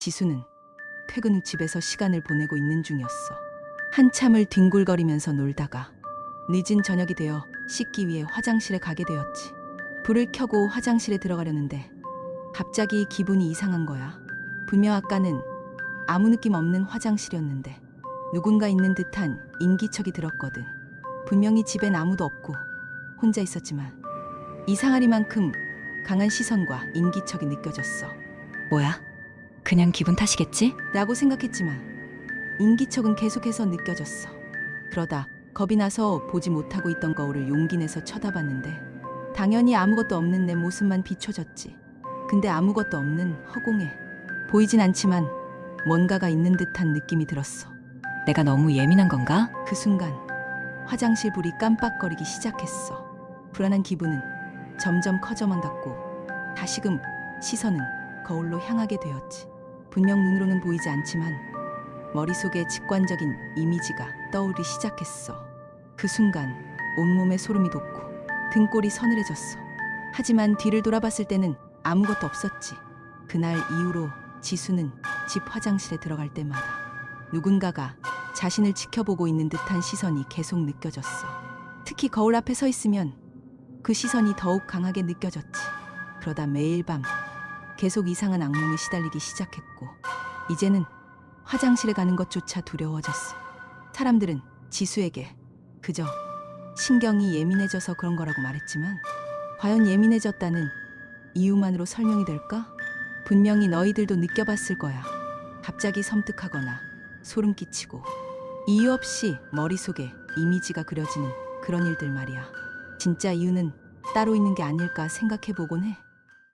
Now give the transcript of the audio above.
지수는 퇴근 후 집에서 시간을 보내고 있는 중이었어. 한참을 뒹굴거리면서 놀다가 늦은 저녁이 되어 씻기 위해 화장실에 가게 되었지. 불을 켜고 화장실에 들어가려는데 갑자기 기분이 이상한 거야. 분명 아까는 아무 느낌 없는 화장실이었는데 누군가 있는 듯한 인기척이 들었거든. 분명히 집엔 아무도 없고 혼자 있었지만 이상하리만큼 강한 시선과 인기척이 느껴졌어. 뭐야? 그냥 기분 탓이겠지? 라고 생각했지만 인기척은 계속해서 느껴졌어. 그러다 겁이 나서 보지 못하고 있던 거울을 용기 내서 쳐다봤는데 당연히 아무것도 없는 내 모습만 비춰졌지. 근데 아무것도 없는 허공에 보이진 않지만 뭔가가 있는 듯한 느낌이 들었어. 내가 너무 예민한 건가? 그 순간 화장실 불이 깜빡거리기 시작했어. 불안한 기분은 점점 커져만 갔고 다시금 시선은 거울로 향하게 되었지. 분명 눈으로는 보이지 않지만 머릿속에 직관적인 이미지가 떠오르기 시작했어. 그 순간 온몸에 소름이 돋고 등골이 서늘해졌어. 하지만 뒤를 돌아봤을 때는 아무것도 없었지. 그날 이후로 지수는 집 화장실에 들어갈 때마다 누군가가 자신을 지켜보고 있는 듯한 시선이 계속 느껴졌어. 특히 거울 앞에 서 있으면 그 시선이 더욱 강하게 느껴졌지. 그러다 매일 밤 계속 이상한 악몽에 시달리기 시작했고, 이제는 화장실에 가는 것조차 두려워졌어. 사람들은 지수에게 그저 신경이 예민해져서 그런 거라고 말했지만, 과연 예민해졌다는 이유만으로 설명이 될까? 분명히 너희들도 느껴봤을 거야. 갑자기 섬뜩하거나 소름 끼치고 이유 없이 머릿속에 이미지가 그려지는 그런 일들 말이야. 진짜 이유는 따로 있는 게 아닐까 생각해 보곤 해.